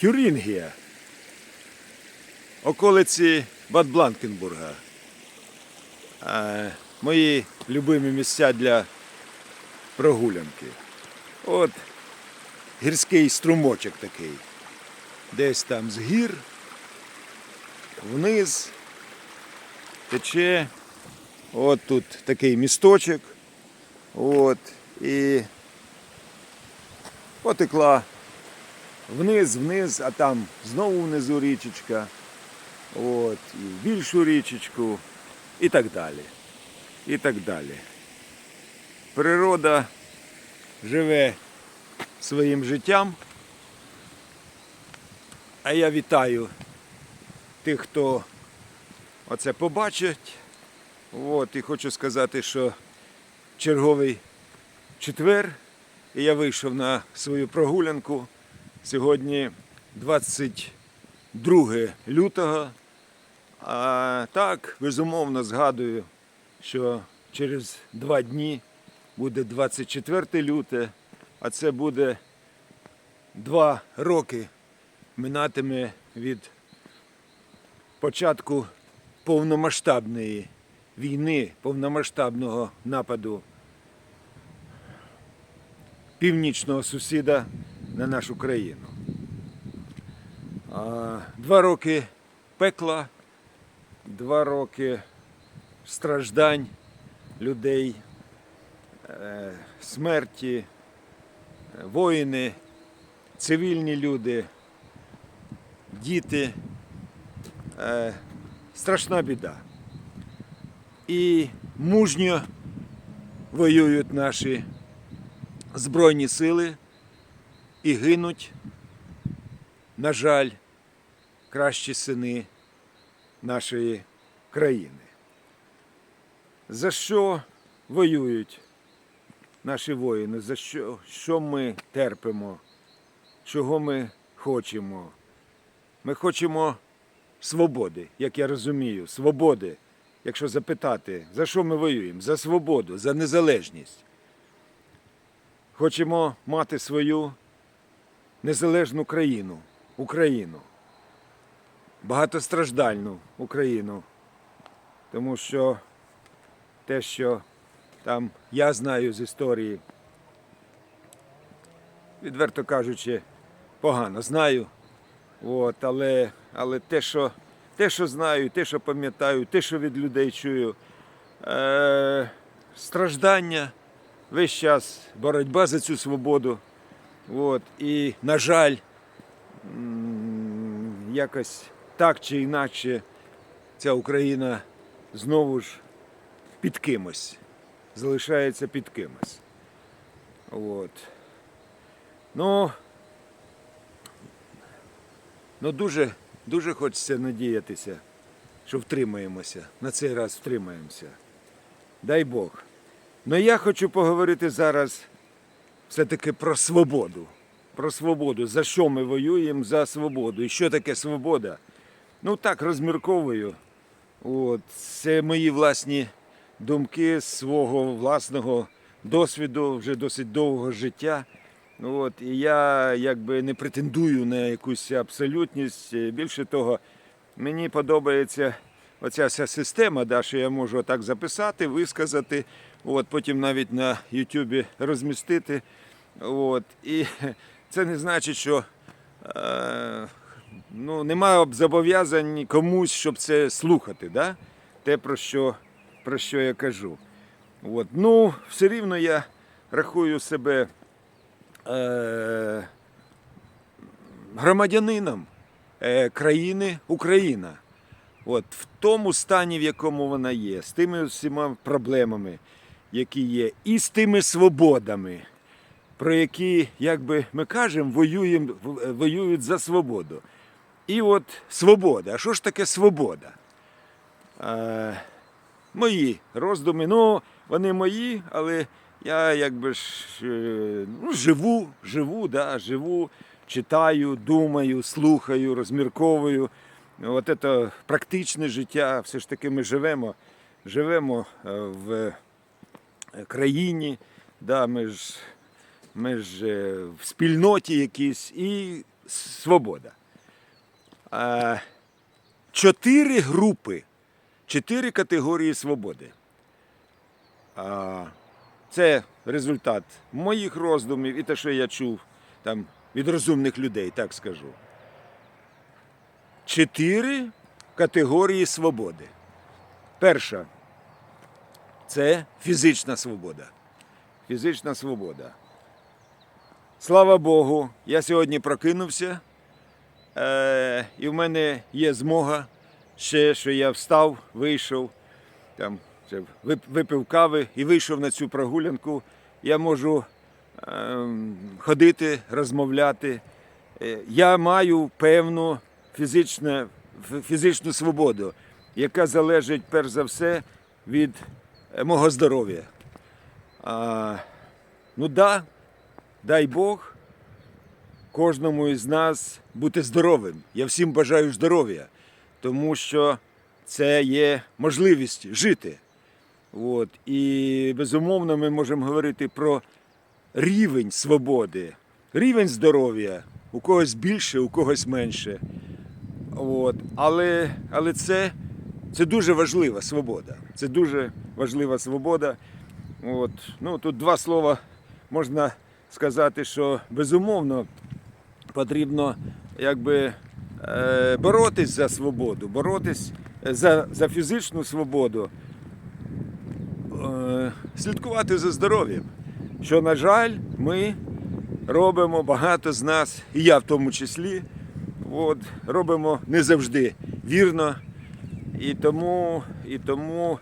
Тюрінгія, околиці Бад Бланкенбурга. Е, Мої любимі місця для прогулянки. От гірський струмочок такий. Десь там з гір, вниз тече. От тут такий місточок. От. І потекла вниз, вниз, а там знову внизу річечка. От, і більшу річечку, і так далі. І так далі. Природа живе своїм життям. А я вітаю тих, хто оце побачить. От, і хочу сказати, що черговий четвер, і я вийшов на свою прогулянку. Сьогодні 22 лютого. А так, безумовно, згадую, що через два дні буде 24 люте, а це буде два роки минатиме від початку повномасштабної війни, повномасштабного нападу північного сусіда на нашу країну. Два роки пекла, два роки страждань людей, е, смерті, воїни, цивільні люди, діти. Е, Страшна біда. І мужньо воюють наші Збройні сили і гинуть, на жаль, кращі сини нашої країни. За що воюють наші воїни? За що, що ми терпимо? Чого ми хочемо? Ми хочемо свободи, як я розумію, свободи. Якщо запитати, за що ми воюємо? За свободу, за незалежність. Хочемо мати свою незалежну країну, Україну, багатостраждальну Україну. Тому що те, що там я знаю з історії, відверто кажучи, погано знаю. От, але, але те, що, те, що знаю, те, що пам'ятаю, те, що від людей чую, е, страждання весь час боротьба за цю свободу. От, і, на жаль, якось так чи інакше ця Україна знову ж під кимось. Залишається під кимось. От. Ну, ну дуже, дуже хочеться надіятися, що втримаємося. На цей раз втримаємося. Дай Бог. Ну я хочу поговорити зараз все-таки про свободу. Про свободу. За що ми воюємо за свободу? І що таке свобода? Ну так, розмірковую. От, це мої власні думки з свого власного досвіду, вже досить довгого життя. От, і я якби не претендую на якусь абсолютність. Більше того, мені подобається оця вся система, да, що я можу так записати, висказати, от, потім навіть на Ютубі розмістити. От, і це не значить, що е, ну, немає зобов'язань комусь, щоб це слухати. Да? Те, про що, про що я кажу. От. Ну, все рівно я рахую себе е, громадянином е, країни Україна. От, в тому стані, в якому вона є, з тими всіма проблемами, які є, і з тими свободами, про які, як би ми кажемо, воюємо, воюють за свободу. І от свобода. А що ж таке свобода? Е, мої роздуми. Ну, вони мої, але я якби ж е, ну, живу, живу, да, живу, читаю, думаю, слухаю, розмірковую. От це практичне життя, все ж таки ми живемо, живемо е, в країні, да, ми ж, ми ж е, в спільноті якійсь і свобода. Е, Чотири групи, чотири категорії свободи. Це результат моїх роздумів і те, що я чув там, від розумних людей, так скажу. Чотири категорії свободи. Перша це фізична свобода. Фізична свобода. Слава Богу, я сьогодні прокинувся, е, і в мене є змога ще, що я встав, вийшов, там, випив кави і вийшов на цю прогулянку. Я можу ем, ходити, розмовляти. Е, Я маю певну фізичне, фі- фізичну свободу, яка залежить перш за все від е, мого здоров'я. Ну да, дай Бог кожному із нас бути здоровим. Я всім бажаю здоров'я, тому що це є можливість жити. От. І безумовно ми можемо говорити про рівень свободи, рівень здоров'я. У когось більше, у когось менше. От. Але, але це, це дуже важлива свобода. Це дуже важлива свобода. От. Ну, тут два слова можна сказати, що безумовно потрібно якби, е, боротись за свободу, боротись е, за, за фізичну свободу, е, слідкувати за здоров'ям. Що, на жаль, ми робимо багато з нас, і я в тому числі, от, робимо не завжди вірно. І тому, і тому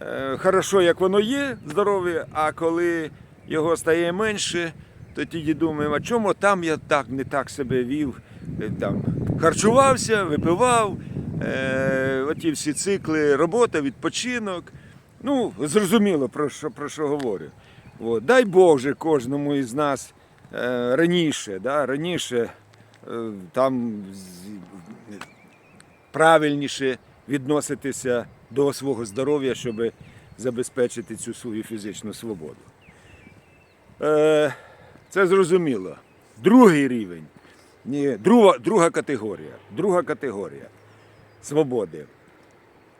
е, хорошо, як воно є, здоров'я, а коли його стає менше, то тоді думаємо, а чому там я так не так себе вів, Е, там, харчувався, випивав, е, оті всі цикли, робота, відпочинок. Ну, зрозуміло, про що, про що говорю. От. Дай Бог же кожному із нас е, раніше, да, раніше е, там правильніше відноситися до свого здоров'я, щоб забезпечити цю свою фізичну свободу. Е, Це зрозуміло. Другий рівень, ні, друга, друга категорія. Друга категорія свободи.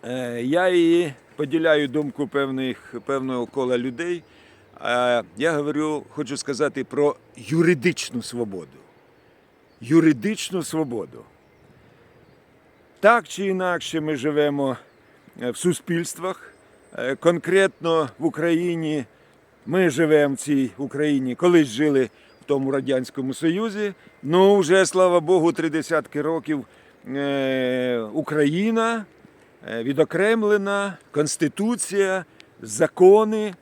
Е, Я її поділяю думку певних, певного кола людей. Я говорю, хочу сказати про юридичну свободу. Юридичну свободу. Так чи інакше ми живемо е, в суспільствах. Е, Конкретно в Україні ми живемо в цій Україні, колись жили в тому Радянському Союзі. Ну, вже, слава Богу, три десятки років е, Україна відокремлена, Конституція, закони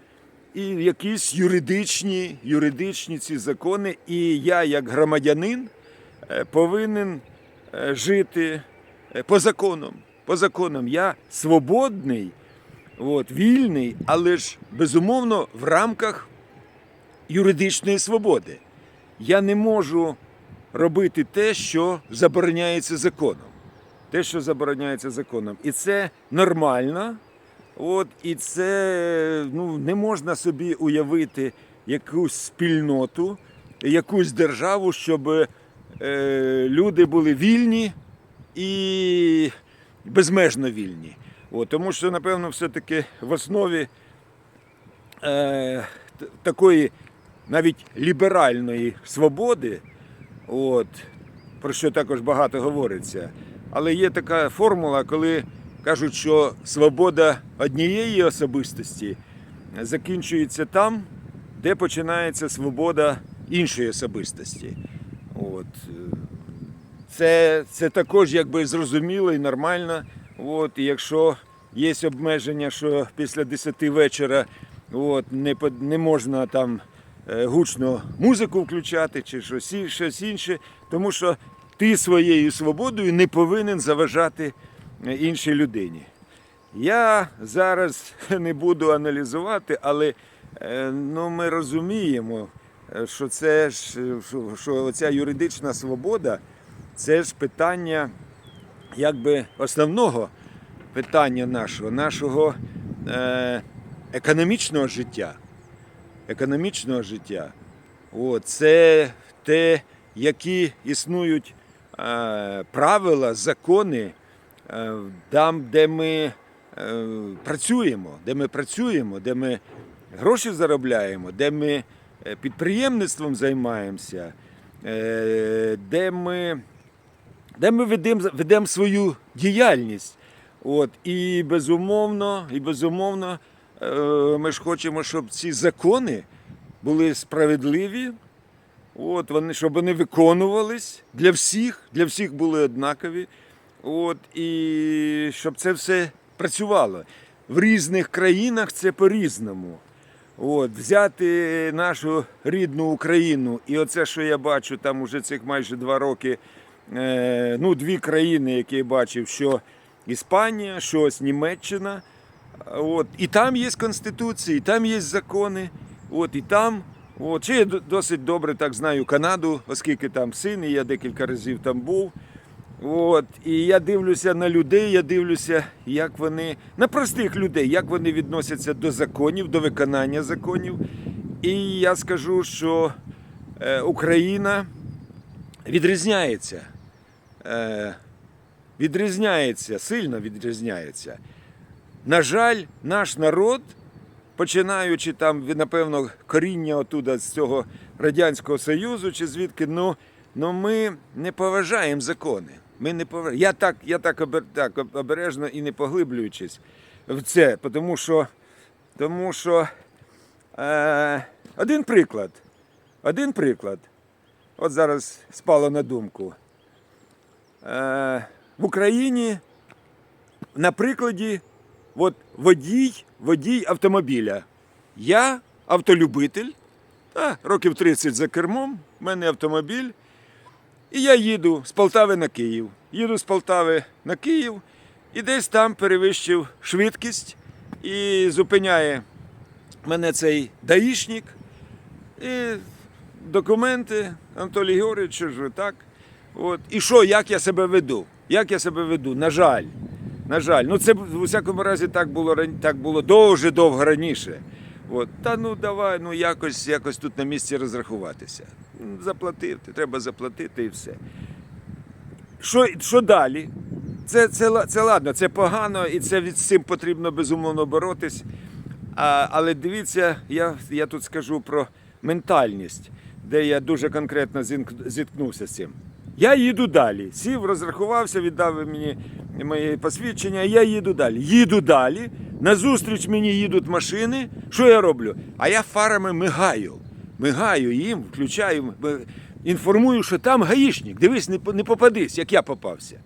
і якісь юридичні, юридичні ці закони. І я, як громадянин, повинен жити по законам. По законам я свободний, от, вільний, але ж безумовно в рамках юридичної свободи. Я не можу робити те, що забороняється законом. Те, що забороняється законом. І це нормально. От, і це ну, не можна собі уявити якусь спільноту, якусь державу, щоб е, люди були вільні і безмежно вільні. От, тому що, напевно, все-таки в основі е, такої навіть ліберальної свободи, от, про що також багато говориться. Але є така формула, коли кажуть, що свобода однієї особистості закінчується там, де починається свобода іншої особистості. От. Це, це також якби зрозуміло і нормально. От, і якщо є обмеження, що після 10 вечора от, не, не можна там е, гучно музику включати чи щось, щось інше, тому що ти своєю свободою не повинен заважати е, іншій людині. Я зараз не буду аналізувати, але е, ну, ми розуміємо, що це що, що ця юридична свобода це ж питання якби основного питання нашого, нашого е, економічного життя. Економічного життя. О, це те, які існують е, правила, закони е, там, де ми е, працюємо, де ми працюємо, де ми гроші заробляємо, де ми е, підприємництвом займаємося, е, де ми де ми ведемо ведем свою діяльність. От, і безумовно, і безумовно, е, ми ж хочемо, щоб ці закони були справедливі, от, вони, щоб вони виконувались для всіх, для всіх були однакові. От, і щоб це все працювало. В різних країнах це по-різному. От, взяти нашу рідну Україну, і оце, що я бачу, там уже цих майже два роки, ну, дві країни, які я бачив, що Іспанія, що ось Німеччина. От, і там є конституції, і там є закони. От, і там, от, ще я досить добре так знаю Канаду, оскільки там син, і я декілька разів там був. От, і я дивлюся на людей, я дивлюся, як вони, на простих людей, як вони відносяться до законів, до виконання законів. І я скажу, що е, Україна відрізняється. Е, відрізняється, сильно відрізняється. На жаль, наш народ, починаючи там, напевно, коріння отуда з цього Радянського Союзу чи звідки, ну, ну ми не поважаємо закони. Ми не поваж... Я так, я так, обер... так обережно і не поглиблюючись в це, тому що, тому що е... один приклад. Один приклад. От зараз спало на думку. Е... В Україні на прикладі от водій, водій автомобіля. Я автолюбитель, а, років 30 за кермом, в мене автомобіль. І я їду з Полтави на Київ. Їду з Полтави на Київ і десь там перевищив швидкість і зупиняє мене цей даїшник. І документи Анатолій Георгійович, що ж ви так. От. І що, як я себе веду? Як я себе веду? На жаль. На жаль, ну це в усякому разі так було так було дуже довго раніше. От. Та ну давай, ну якось, якось тут на місці розрахуватися. Заплатити, треба заплатити і все. Що, що далі? Це, це, це ладно, це погано, і це з цим потрібно безумовно боротись. Але дивіться, я, я тут скажу про ментальність, де я дуже конкретно зіткнувся з цим. Я їду далі. Сів, розрахувався, віддав мені моє посвідчення, я їду далі. Їду далі. Назустріч мені їдуть машини. Що я роблю? А я фарами мигаю. Мигаю їм, включаю, інформую, що там гаїшник. Дивись, не, попадись, як я попався.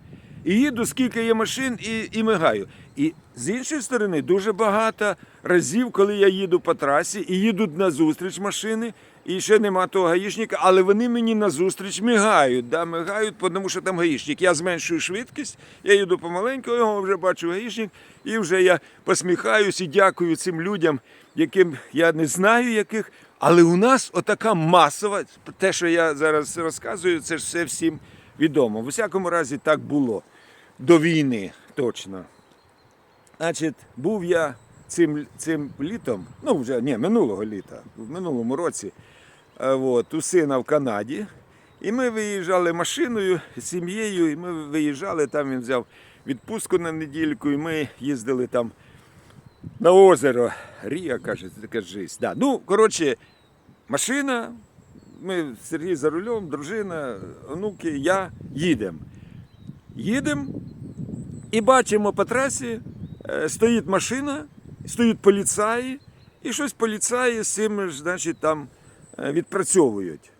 І їду, скільки є машин, і, і мигаю. І з іншої сторони, дуже багато разів, коли я їду по трасі, і їдуть назустріч машини, і ще нема того гаїшника, але вони мені назустріч мигають. Да, мигають, тому що там гаїшник. Я зменшую швидкість, я їду помаленьку, його вже бачу гаїшник, і вже я посміхаюсь і дякую цим людям, яким я не знаю яких. Але у нас отака масова, те, що я зараз розказую, це ж все всім відомо. В усякому разі, так було до війни точно. Значить, був я цим, цим літом, ну вже ні, минулого літа, в минулому році, от, у сина в Канаді. І ми виїжджали машиною сім'єю, і ми виїжджали, там він взяв відпустку на недільку, і ми їздили там на озеро. Рія, каже, така жизнь. Да. Ну, коротше, машина, ми Сергій за рулем, дружина, онуки, я їдемо. Їдемо і бачимо по трасі, е, стоїть машина, стоять поліцаї, і щось поліцаї з цим, значить, там е, відпрацьовують.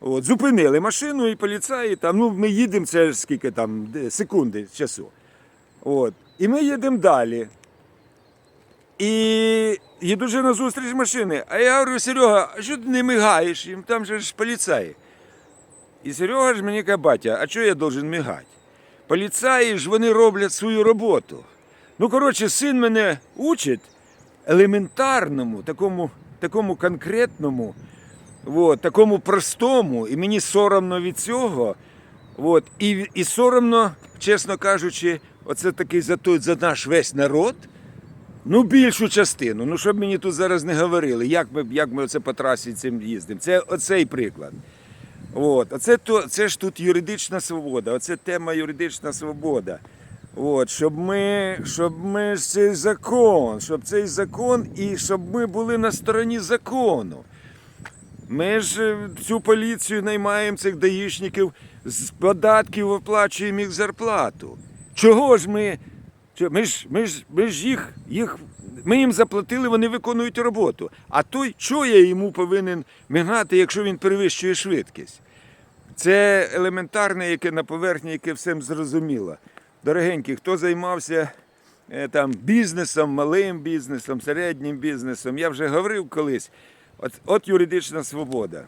От, зупинили машину і поліцаї там, ну ми їдемо, це ж скільки там, секунди часу. От. І ми їдемо далі. І їду вже на зустріч машини. А я говорю, Серега, а що ти не мигаєш? Їм там же ж поліцаї. І Серега ж мені каже, батя, а чого я должен мигати? Поліцаї ж вони роблять свою роботу. Ну, коротше, син мене учить елементарному, такому, такому конкретному, от, такому простому, і мені соромно від цього. От, і, і соромно, чесно кажучи, оце такий за той, за наш весь народ. Ну, більшу частину. Ну, щоб мені тут зараз не говорили, як ми, як ми оце по трасі цим їздимо. Це оцей приклад. От. Оце, то, це ж тут юридична свобода, оце тема юридична свобода. От, щоб ми, щоб ми цей закон, щоб цей закон і щоб ми були на стороні закону. Ми ж е, цю поліцію наймаємо цих даїшників, з податків оплачуємо їх зарплату. Чого ж ми? Ми ж, ми ж, ми ж їх, їх, ми їм заплатили, вони виконують роботу. А той, що я йому повинен мигати, якщо він перевищує швидкість? Це елементарне, яке на поверхні, яке всім зрозуміло. Дорогенькі, хто займався е, там, бізнесом, малим бізнесом, середнім бізнесом, я вже говорив колись. От, от юридична свобода.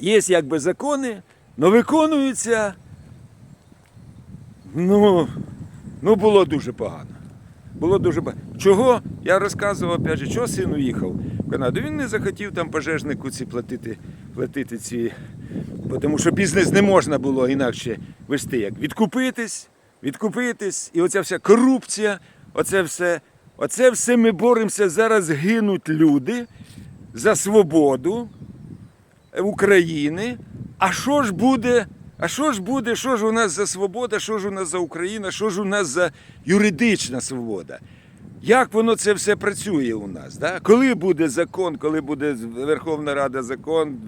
Є якби закони, але виконуються. Ну, ну було дуже погано. Було дуже багато. Чого? Я розказував, опять же, чого син уїхав в Канаду. Він не захотів там пожежнику ці платити, платити ці. Тому що бізнес не можна було інакше вести. Як відкупитись, відкупитись, і оця вся корупція, оце все, оце все ми боремося. Зараз гинуть люди за свободу України. А що ж буде? А що ж буде? Що ж у нас за свобода? Що ж у нас за Україна? Що ж у нас за юридична свобода? Як воно це все працює у нас? Да? Коли буде закон, коли буде Верховна Рада закон,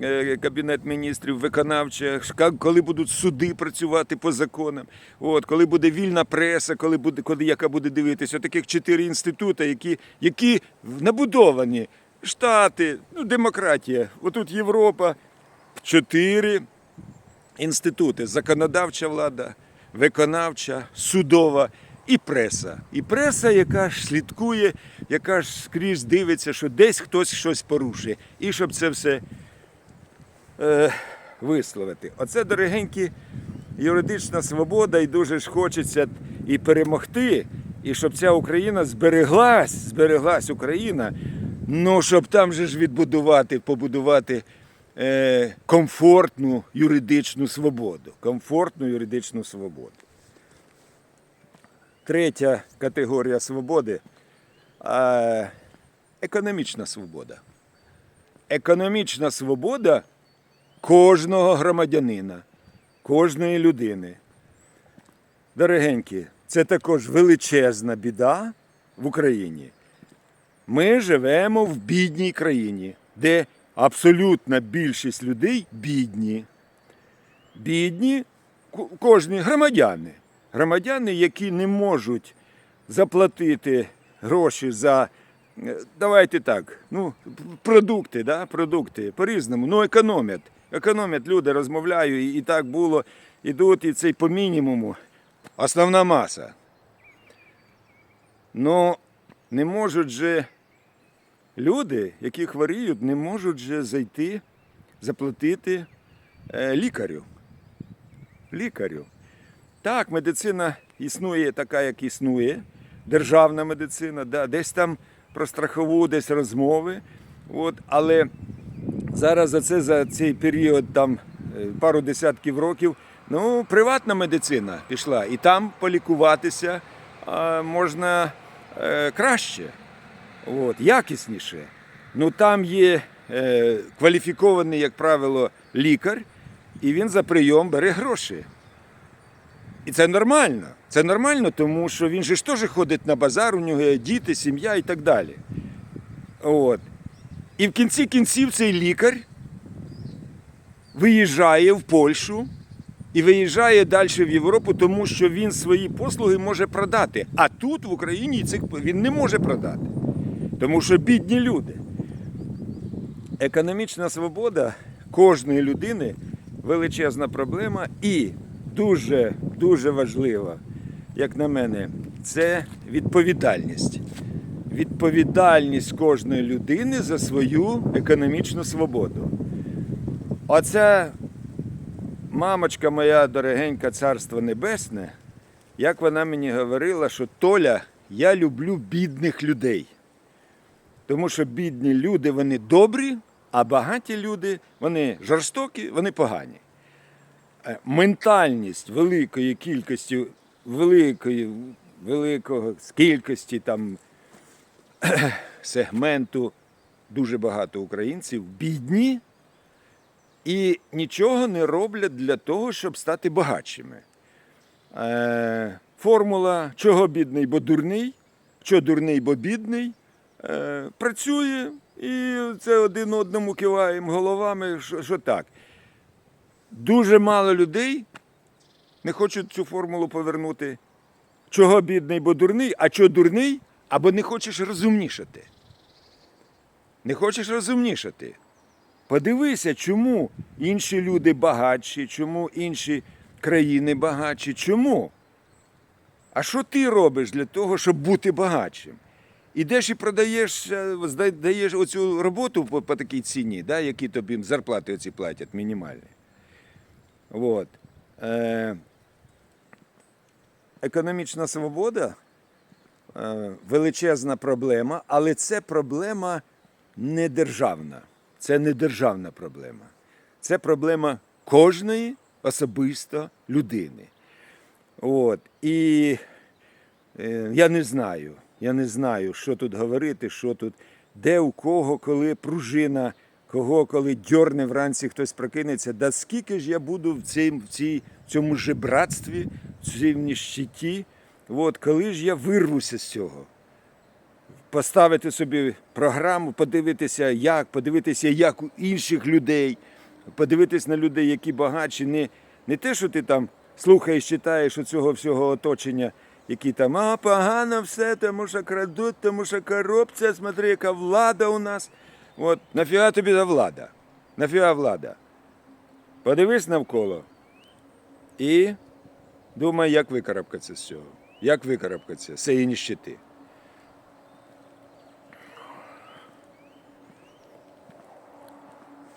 е, Кабінет міністрів, виконавча, коли будуть суди працювати по законам, от, коли буде вільна преса, коли буде, коли, яка буде дивитися, таких чотири інститути, які, які набудовані. Штати, ну, демократія. Отут Європа, чотири інститути: законодавча влада, виконавча, судова і преса. І преса, яка ж слідкує, яка ж скрізь дивиться, що десь хтось щось порушує. І щоб це все е, висловити. Оце, дорогенькі, юридична свобода, і дуже ж хочеться і перемогти, і щоб ця Україна збереглась, збереглась Україна. Ну, щоб там же ж відбудувати, побудувати е, комфортну юридичну свободу. Комфортну юридичну свободу. Третя категорія свободи е, економічна свобода. Економічна свобода кожного громадянина, кожної людини. Дорогенькі, це також величезна біда в Україні. Ми живемо в бідній країні, де абсолютна більшість людей бідні. Бідні ко- кожні громадяни. Громадяни, які не можуть заплатити гроші за, е, давайте так, ну, продукти, да, продукти по-різному, ну економять. Економять люди, розмовляю, і, так було, ідуть і цей по мінімуму. Основна маса. Ну, не можуть же люди, які хворіють, не можуть же зайти, заплатити е, лікарю. Лікарю. Так, медицина існує така, як існує, державна медицина, да, десь там про страхову, десь розмови. От, але зараз за це за цей період там е, пару десятків років, ну, приватна медицина пішла, і там полікуватися можна е, краще, от, якісніше. Ну там є е, кваліфікований, як правило, лікар, і він за прийом бере гроші. І це нормально. Це нормально, тому що він же ж теж ходить на базар, у нього є діти, сім'я і так далі. От. І в кінці кінців цей лікар виїжджає в Польщу і виїжджає далі в Європу, тому що він свої послуги може продати. А тут в Україні він не може продати. Тому що бідні люди. Економічна свобода кожної людини величезна проблема і дуже, дуже важлива, як на мене, це відповідальність. Відповідальність кожної людини за свою економічну свободу. Оця мамочка моя дорогенька Царство Небесне, як вона мені говорила, що Толя, я люблю бідних людей. Тому що бідні люди вони добрі, а багаті люди вони жорстокі, вони погані. Е, Ментальність великої кількості, великої, великого кількості там сегменту дуже багато українців бідні, і нічого не роблять для того, щоб стати багатшими. Е, формула чого бідний, бо дурний, що дурний, бо бідний, е, працює і це один одному киваємо головами, що так. Дуже мало людей не хочуть цю формулу повернути. Чого бідний, бо дурний, а чого дурний, або не хочеш розумнішати. Не хочеш розумнішати. Подивися, чому інші люди багатші, чому інші країни багатші, чому? А що ти робиш для того, щоб бути багатшим? Ідеш і продаєш, е, даєш оцю роботу по, по такій ціні, да, які тобі зарплати оці платять мінімальні. От. Е, економічна свобода е, величезна проблема, але це проблема не державна. Це не державна проблема. Це проблема кожної особисто людини. От. І е, я не знаю, я не знаю, що тут говорити, що тут, де у кого, коли пружина, кого, коли дьорне вранці хтось прокинеться, да скільки ж я буду в, цій, в, цій, в цьому жебратстві, в цій ніщиті, от, коли ж я вирвуся з цього? Поставити собі програму, подивитися, як, подивитися, як у інших людей, подивитися на людей, які багатші, не, не те, що ти там слухаєш, читаєш у цього всього оточення, які там, а погано все, тому що крадуть, тому що корупція, смотри, яка влада у нас. От, нафіга тобі та влада? Нафіга влада? Подивись навколо і думай, як викарабкатися з цього. Як викарабкатися з цієї ніщити.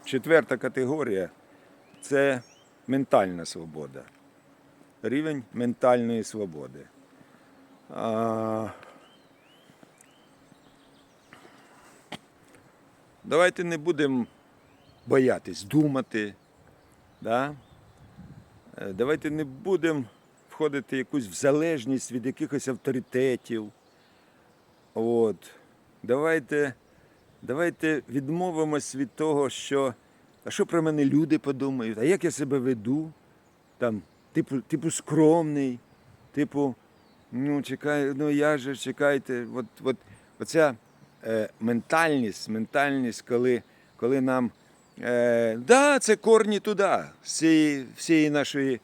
Четверта категорія це ментальна свобода. Рівень ментальної свободи. А... Давайте не будемо боятись думати. Да? Е, Давайте не будемо входити якусь в залежність від якихось авторитетів. От. Давайте Давайте відмовимось від того, що а що про мене люди подумають, а як я себе веду, там, типу, типу скромний, типу, ну чекай, ну я же чекайте, от, от, оця ментальність, ментальність, коли, коли нам е, да, це корні туди, всієї, всієї нашої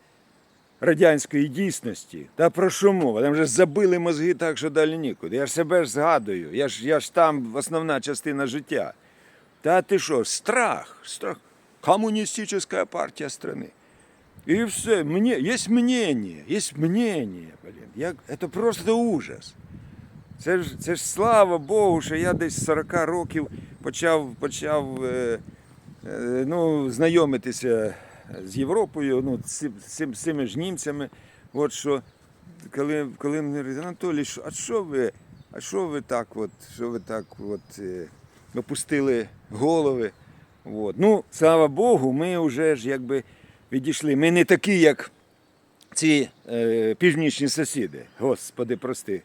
радянської дійсності. Та про що мова? Там вже забили мозги так, що далі нікуди. Я ж себе ж згадую. Я ж, я ж там основна частина життя. Та ти що, страх, страх. Коммунистическая партия страны. И все, мне, есть мнение, есть мнение, блин. Я, это просто ужас. Це ж, це ж слава Богу, що я десь 40 років почав, почав е, е, ну, знайомитися з Європою, ну, з, цим- цими ж німцями. От що, коли, коли мені говорять, Анатолій, а що ви, а що ви так, от, що ви так от, е, опустили голови? От. Ну, слава Богу, ми вже ж якби відійшли. Ми не такі, як ці е, північні сусіди. Господи, прости.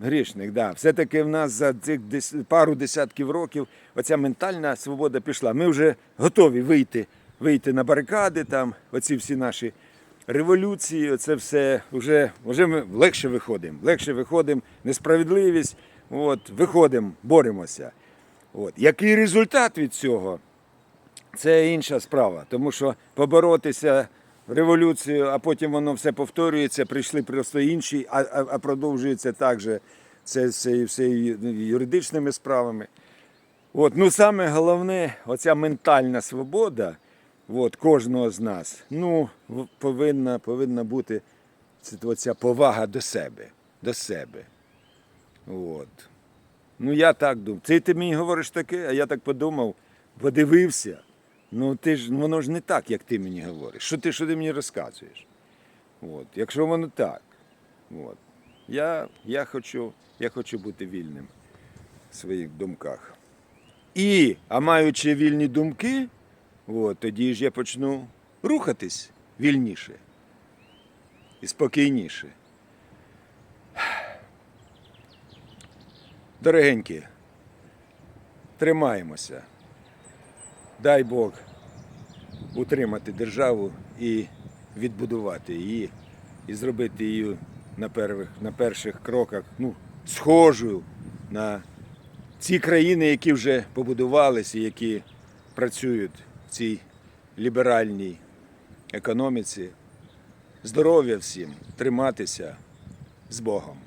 Грішник, да. Все-таки в нас за цих дес- пару десятків років оця ментальна свобода пішла. Ми вже готові вийти, вийти на барикади, там, оці всі наші революції, оце все вже, вже ми легше виходимо. Легше виходимо, несправедливість, от, виходимо, боремося. От. Який результат від цього? Це інша справа, тому що поборотися революцією, а потім воно все повторюється, прийшли просто інші, а, а, а продовжується так же це, це все юридичними справами. От, ну саме головне, оця ментальна свобода от, кожного з нас, ну, повинна, повинна бути це, оця повага до себе. До себе. От. Ну, я так думаю. Це ти мені говориш таке, а я так подумав, подивився. Ну, ти ж воно ж не так, як ти мені говориш. Що ти, що ти мені розказуєш? От. Якщо воно так, от. Я, я, хочу, я хочу бути вільним в своїх думках. І, а маючи вільні думки, от, тоді ж я почну рухатись вільніше і спокійніше. Утримати державу і відбудувати її, і зробити її на, первих, на перших кроках ну, схожою на ці країни, які вже побудувалися, які працюють в цій ліберальній економіці. Здоров'я всім, триматися з Богом.